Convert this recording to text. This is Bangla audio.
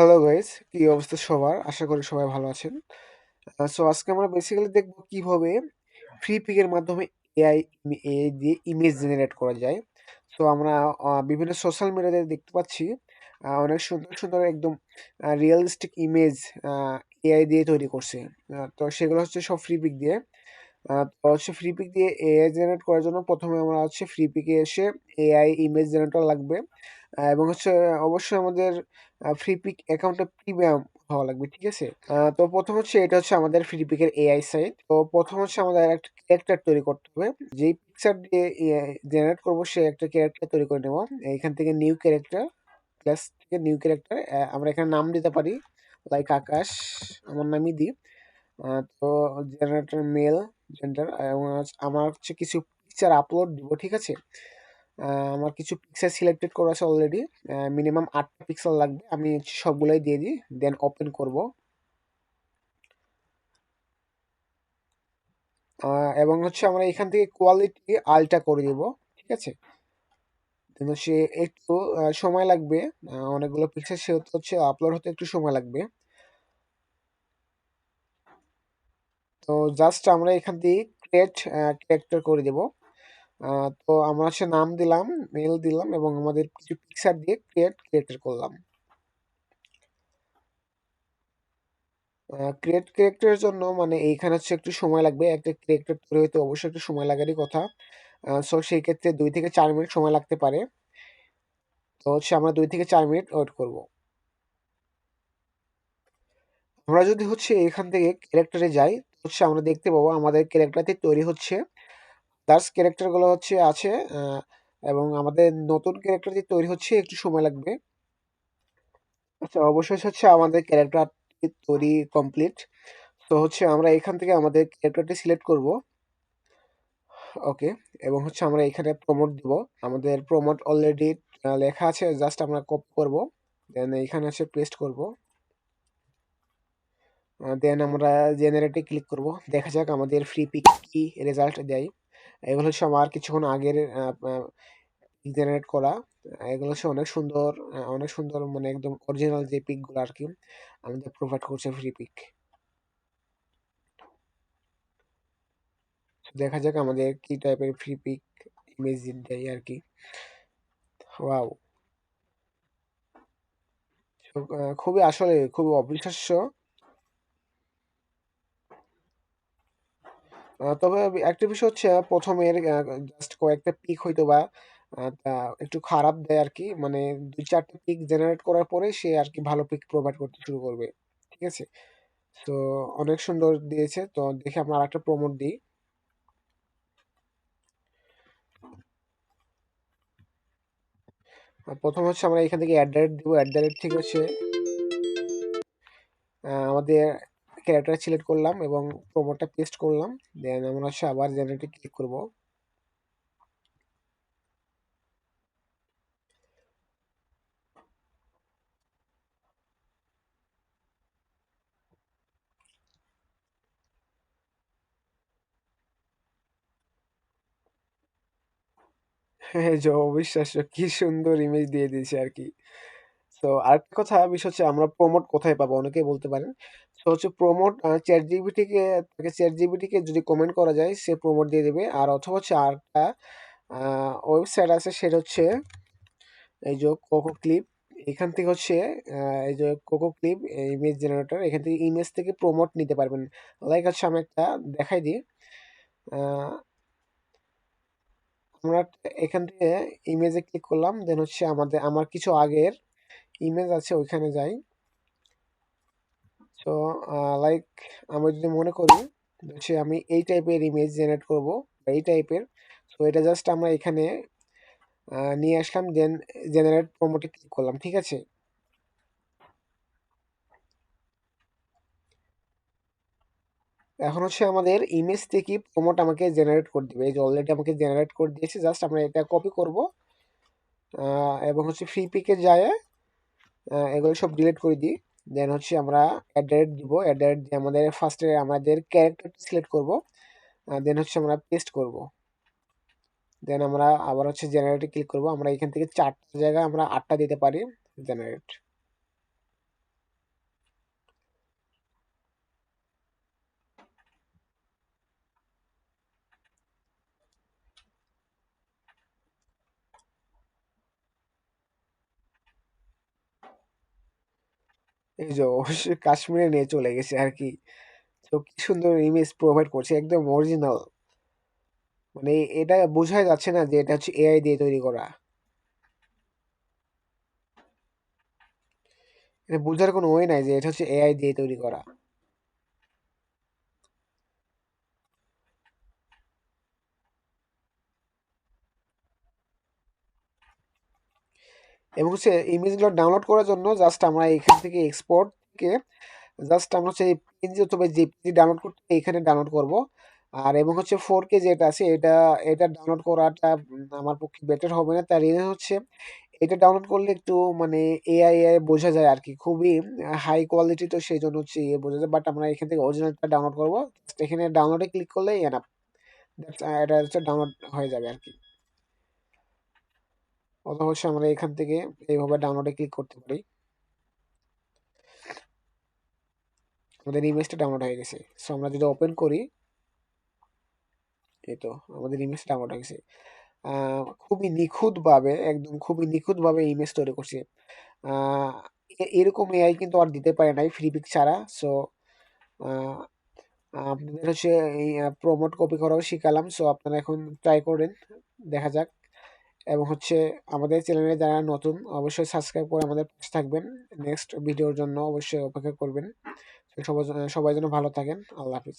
হ্যালো গাইস কি অবস্থা সবার? আশা করি সবাই ভালো আছেন। সো আজকে আমরা বেসিক্যালি দেখব কীভাবে ফ্রি পিকের মাধ্যমে এআই এআই দিয়ে ইমেজ জেনারেট করা যায়। সো আমরা বিভিন্ন সোশ্যাল মিডিয়াতে দেখতে পাচ্ছি অনেক সুন্দর সুন্দর একদম রিয়েলিস্টিক ইমেজ এআই দিয়ে তৈরি করছে। তো সেগুলো হচ্ছে সব ফ্রি পিক দিয়ে। তো হচ্ছে ফ্রি পিক দিয়ে এআই জেনারেট করার জন্য প্রথমে আমরা হচ্ছে ফ্রি পিকে এসে এআই ইমেজ জেনারেটর লাগবে। এবং হচ্ছে, অবশ্যই আমাদের ফ্রি পিক অ্যাকাউন্টে প্রিমিয়াম হওয়া লাগবে, ঠিক আছে? তো প্রথম হচ্ছে, এটা হচ্ছে আমাদের ফ্রি পিকের এআই সাইট তো প্রথম হচ্ছে আমাদের একটা ক্যারেক্টার তৈরি করতে হবে। যেই পিকচার দিয়ে জেনারেট করব সে একটা ক্যারেক্টার তৈরি করে নেব। এখান থেকে নিউ ক্যারেক্টার প্লাস থেকে নিউ ক্যারেক্টার আমরা এখানে নাম দিতে পারি লাইক আকাশ, আমার নামই দিই তো জেনারেটর মেল জেন্ডার এবং আমার হচ্ছে কিছু পিকচার আপলোড দিব, ঠিক আছে? আমার কিছু পিক্সেল সিলেক্টেড করা আছে অলরেডি মিনিমাম আটটা পিক্সেল লাগবে। আমি সবগুলোই দিয়ে দিই দেন ওপেন করব। এবং হচ্ছে আমরা এখান থেকে কোয়ালিটি আলটা করে দিব, ঠিক আছে? হচ্ছে একটু সময় লাগবে। অনেকগুলো পিক্সেল সেহেতু হচ্ছে আপলোড হতে একটু সময় লাগবে। তো জাস্ট আমরা এখান থেকে ক্রিয়েট ক্যারেক্টার করে দেব। তো আমরা হচ্ছে নাম দিলাম মেল দিলাম এবং আমাদের কিছু পিকচার দিয়ে ক্রিয়েট ক্রিয়েটার করলাম। ক্রিয়েট ক্যারেক্টারের জন্য মানে এইখানে হচ্ছে একটু সময় লাগবে, একটা ক্যারেক্টার তৈরি হতে অবশ্যই একটু সময় লাগারই কথা। সো সেই ক্ষেত্রে দুই থেকে চার মিনিট সময় লাগতে পারে। তো হচ্ছে আমরা দুই থেকে চার মিনিট ওয়েট করব। আমরা যদি হচ্ছে এখান থেকে ক্যারেক্টারে যাই হচ্ছে আমরা দেখতে পাবো আমাদের ক্যারেক্টারটি তৈরি হচ্ছে দাস ক্যারেক্টারগুলো হচ্ছে আছে এবং আমাদের নতুন ক্যারেক্টারটি তৈরি হচ্ছে একটু সময় লাগবে। আচ্ছা অবশেষে হচ্ছে আমাদের ক্যারেক্টার তৈরি কমপ্লিট তো হচ্ছে আমরা এখান থেকে আমাদের ক্যারেক্টারটি সিলেক্ট করব। ওকে এবং হচ্ছে আমরা এখানে প্রমোট দিব। আমাদের প্রমোট অলরেডি লেখা আছে জাস্ট আমরা কপি করব। দেন এখানে আছে পেস্ট করব। দেন আমরা জেনারেটে ক্লিক করব। দেখা যাক আমাদের ফ্রি পিক কি রেজাল্ট দেয়। এগুলো হচ্ছে আমার কিছুক্ষণ আগের জেনারেট করা। এগুলো হচ্ছে অনেক সুন্দর অনেক সুন্দর মানে একদম অরিজিনাল যে পিকগুলো আর কি, আমাদের প্রোভাইড করছে ফ্রি পিক দেখা যাক আমাদের কি টাইপের ফ্রি পিক ইমেজ দেয় আর কি। ওয়াও খুবই আসলে, খুবই অবিশ্বাস্য। তবে একটা বিষয় হচ্ছে, প্রথমের জাস্ট কয়েকটা পিক হয়তো বা একটু খারাপ দেয় আর কি মানে দুই চারটে পিক জেনারেট করার পরে সে আর কি ভালো পিক প্রোভাইড করতে শুরু করবে। ঠিক আছে? তো অনেক সুন্দর দিয়েছে। তো দেখে আমরা আরেকটা প্রমোট দিই। প্রথম হচ্ছে আমরা এখান থেকে অ্যাট দ্য দিব। অ্যাট থেকে হচ্ছে আমাদের ক্যারেক্টার সিলেক্ট করলাম এবং প্রোমোটটা পেস্ট করলাম। দেন আমরা হচ্ছে আবার জেনারেটে ক্লিক করব। অবিশ্বাস্য, কি সুন্দর ইমেজ দিয়ে দিয়েছে আর কি। তো আরেকটা কথা, বিষয় হচ্ছে আমরা প্রমোট কোথায় পাবো? অনেকেই বলতে পারেন। তো হচ্ছে প্রমোট চ্যাট জিবিটিকে তাকে চ্যাট জিবিটিকে যদি কমেন্ট করা যায়, সে প্রমোট দিয়ে দেবে। আর অথবা হচ্ছে আরেকটা ওয়েবসাইট আছে, সেটা হচ্ছে এই যে কোকো ক্লিপ এখান থেকে হচ্ছে এই যে কোকো ক্লিপ ইমেজ জেনারেটর এখান থেকে ইমেজ থেকে প্রমোট নিতে পারবেন। লাইক হচ্ছে আমি একটা দেখাই দিই। আমরা এখান থেকে ইমেজে ক্লিক করলাম দেন হচ্ছে আমাদের, আমার কিছু আগের ইমেজ আছে, ওইখানে যাই। তো লাইক আমরা যদি মনে করি হচ্ছে আমি এই টাইপের ইমেজ জেনারেট করব, বা এই টাইপের সো এটা জাস্ট আমরা এখানে নিয়ে আসলাম দেন জেনারেট প্রমোটে ক্লিক করলাম, ঠিক আছে? এখন হচ্ছে আমাদের ইমেজ থেকে প্রমোট আমাকে জেনারেট করে দিবে। এই যে অলরেডি আমাকে জেনারেট করে দিয়েছে জাস্ট আমরা এটা কপি করব এবং হচ্ছে ফ্রি পিকে যায় এগুলো সব ডিলিট করে দিই। দেন হচ্ছে আমরা অ্যাড দিব অ্যাড দিয়ে আমাদের ফার্স্টে আমাদের ক্যারেক্টার সিলেক্ট করব দেন হচ্ছে আমরা পেস্ট করব। দেন আমরা আবার হচ্ছে জেনারেটে ক্লিক করব, আমরা এখান থেকে চারটা জায়গায় আমরা আটটা দিতে পারি জেনারেট এই যে অবশ্যই কাশ্মীরে নিয়ে চলে গেছে আর কি তো কি সুন্দর ইমেজ প্রোভাইড করছে, একদম অরিজিনাল মানে এটা বোঝাই যাচ্ছে না যে এটা হচ্ছে এআই দিয়ে তৈরি করা। এটা বোঝার কোনো ওয়ে নাই যে এটা হচ্ছে এআই দিয়ে তৈরি করা। এবং হচ্ছে ইমেজগুলো ডাউনলোড করার জন্য জাস্ট আমরা এখান থেকে এক্সপোর্টকে জাস্ট আমরা হচ্ছে পিএনজি অথবা জেপিজি ডাউনলোড করতে এখানে ডাউনলোড করব। আর এবং হচ্ছে ফোর কে যেটা আছে এটা এটা ডাউনলোড করাটা আমার পক্ষে বেটার হবে না। তার রিজন হচ্ছে এটা ডাউনলোড করলে একটু মানে এআই এআই বোঝা যায় আর কি। খুবই হাই কোয়ালিটি তো সেই জন্য হচ্ছে ইয়ে বোঝা যায়। বাট আমরা এখান থেকে অরিজিনালটা ডাউনলোড করব। এখানে ডাউনলোডে ক্লিক করলেই এনাফ এটা হচ্ছে ডাউনলোড হয়ে যাবে আর কি। অথবা হচ্ছে আমরা এখান থেকে এইভাবে ডাউনলোডে ক্লিক করতে পারি। আমাদের ইমেজটা ডাউনলোড হয়ে গেছে। সো আমরা যদি ওপেন করি, এই তো, আমাদের ইমেজ ডাউনলোড হয়ে গেছে। খুবই নিখুঁতভাবে, একদম খুবই নিখুঁতভাবে ইমেজ তৈরি করছে। এরকম এআই কিন্তু আর দিতে পারে নাই ফ্রি পিক ছাড়া। সো আপনাদের হচ্ছে এই প্রমোট কপি করাও শিখালাম। সো আপনারা এখন ট্রাই করেন, দেখা যাক। এবং হচ্ছে আমাদের চ্যানেলে যারা নতুন, অবশ্যই সাবস্ক্রাইব করে আমাদের পাশে থাকবেন। নেক্সট ভিডিওর জন্য অবশ্যই অপেক্ষা করবেন। সবাই সবাই যেন ভালো থাকেন। আল্লাহ হাফিজ।